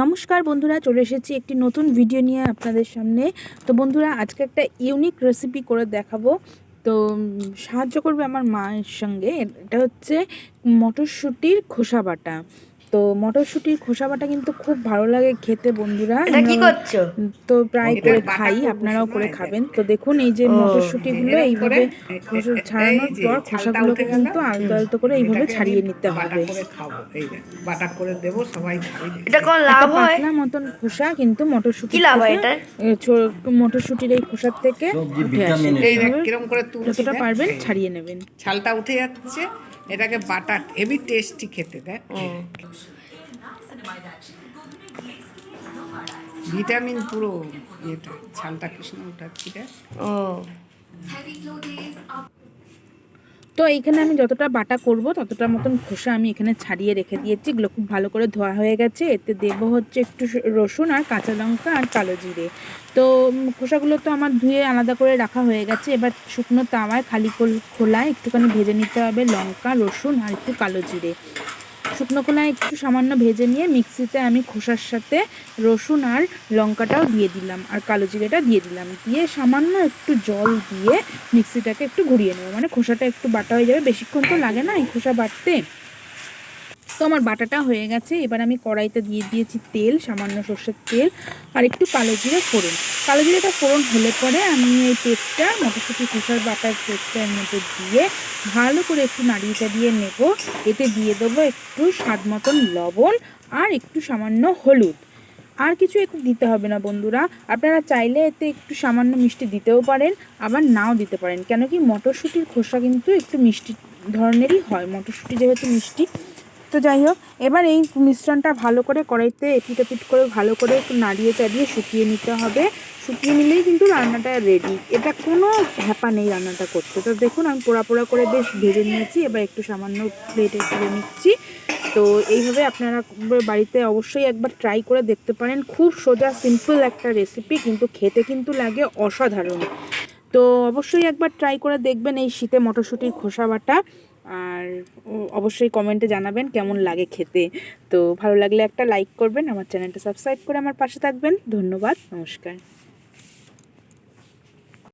নমস্কার বন্ধুরা, চলে এসেছি একটি নতুন ভিডিও নিয়ে আপনাদের সামনে। তো বন্ধুরা, আজকে একটা ইউনিক রেসিপি করে দেখাবো। তো সাহায্য করবে আমার মায়ের সঙ্গে। এটা হচ্ছে মটরশুঁটির খোসা বাটা। তো মটরশুঁটির খোসা বাটা কিন্তু খুব ভালো লাগে খেতে বন্ধুরা। কি করছ? তো প্রায় করে খাই আপনারাও করে খাবেন। তো দেখুন এই যে। মটরশুঁটিগুলো এইভাবে ছাড়ানোর পর খোসাগুলোকে কিন্তু আলতো আলতো করে এইভাবে ছাড়িয়ে নিতে হবে। বাটা করে দেবো সবাই এটা কোন লাভ হয়? পাতলা মতন খোসা কিন্তু মটরশুঁটি কি লাভ হয় এটার? মটরশুঁটির এই খোসার থেকে উঠে আসে। যতটা পারবেন ছাড়িয়ে নেবেন। ছালটা উঠে যাচ্ছে এটাকে বাটার হেভি টেস্টি খেতে দেখ। ভিটামিন পুরো ইয়েটা ছালটা কৃষ্ণ উঠাচ্ছি দেখ। ও। তো এইখানে আমি যতটা বাটা করব, ততটা মতন খোসা আমি এখানে ছাড়িয়ে রেখে দিয়েছি। এগুলো খুব ভালো করে ধোয়া হয়ে গেছে। এতে দেব হচ্ছে একটু রসুন আর কাঁচা লঙ্কা আর কালো জিরে। তো খোসাগুলো তো আমার ধুয়ে আলাদা করে রাখা হয়ে গেছে। এবার শুকনো তাওয়ায় খালি খোল- খোলায় একটুখানি ভেজে নিতে হবে লঙ্কা, রসুন আর একটু কালো জিরে। শুকনো খোলায় একটু সামান্য ভেজে নিয়ে মিক্সিতে আমি খোসার সাথে রসুন আর লঙ্কাটাও দিয়ে দিলাম আর কালো জিরেটা দিয়ে দিলাম। দিয়ে সামান্য একটু জল দিয়ে মিক্সিটাকে একটু ঘুরিয়ে নেব। মানে খোসাটা একটু বাটা হয়ে যাবে। বেশিক্ষণ তো লাগে না এই খোসা বাটতে। তো আমার বাটাটা হয়ে গেছে। এবার আমি কড়াইতে দিয়ে দিয়েছি তেল, সামান্য সর্ষের তেল, আর একটু কালো জিরে ফোড়ন। কালো জিরেটা ফোড়ন হলে পরে আমি এই পেস্টটা, মটরশুঁটি খোসার বাটার পেস্টটার মধ্যে দিয়ে ভালো করে একটু নাড়িয়ে চাড়িয়ে নেব। এতে দিয়ে দেবো একটু স্বাদ মতন লবণ আর একটু সামান্য হলুদ। আর কিছু এতে দিতে হবে না বন্ধুরা। আপনারা চাইলে এতে একটু সামান্য মিষ্টি দিতেও পারেন, আবার নাও দিতে পারেন। কেন কি মটরশুঁটির খোসা কিন্তু একটু মিষ্টি ধরনেরই হয়। মটরশুঁটি যেহেতু মিষ্টি তো যাই হোক, এবার এই মিশ্রণটা ভালো করে কড়াইতে এপিট এপিট করে ভালো করে একটু নাড়িয়ে চাড়িয়ে শুকিয়ে নিতে হবে। শুকিয়ে নিলেই কিন্তু রান্নাটা রেডি এটা কোনো হ্যাপা নেই রান্নাটা করতে। তো দেখুন, আমি পোড়া পোড়া করে বেশ ভেজে নিয়েছি, এবার একটু সামান্য প্লেটে তুলে নিচ্ছি। তো এইভাবে আপনারা বাড়িতে অবশ্যই একবার ট্রাই করে দেখতে পারেন। খুব সোজা সিম্পল একটা রেসিপি কিন্তু খেতে কিন্তু লাগে অসাধারণ। তো অবশ্যই একবার ট্রাই করে দেখবেন এই শীতে মটরশুঁটির খোসা বাটা। আর অবশ্যই কমেন্টে জানাবেন কেমন লাগে খেতে। তো ভালো লাগলে একটা লাইক করবেন, আমার চ্যানেলটা সাবস্ক্রাইব করে আমার পাশে থাকবেন। ধন্যবাদ, নমস্কার।